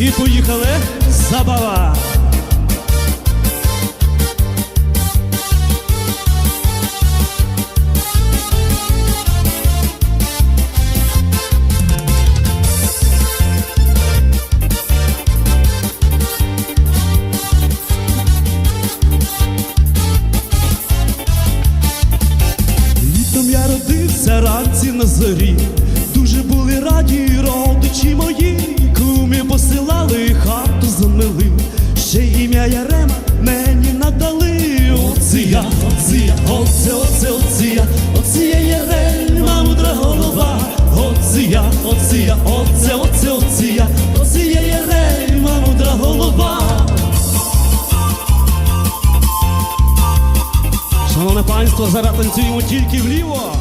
І поїхали забава. Літом я родився ранці на зорі. Дуже були раді посилали, хату замили. Ще ім'я Ярема мені надали. Оце я, оце оце, оце, оце я, оце я Ярема, мудра голова. Оце я, оце оце, оце, оце я, оце я Ярема, мудра голова. Шановне панство, зараз танцюємо тільки вліво.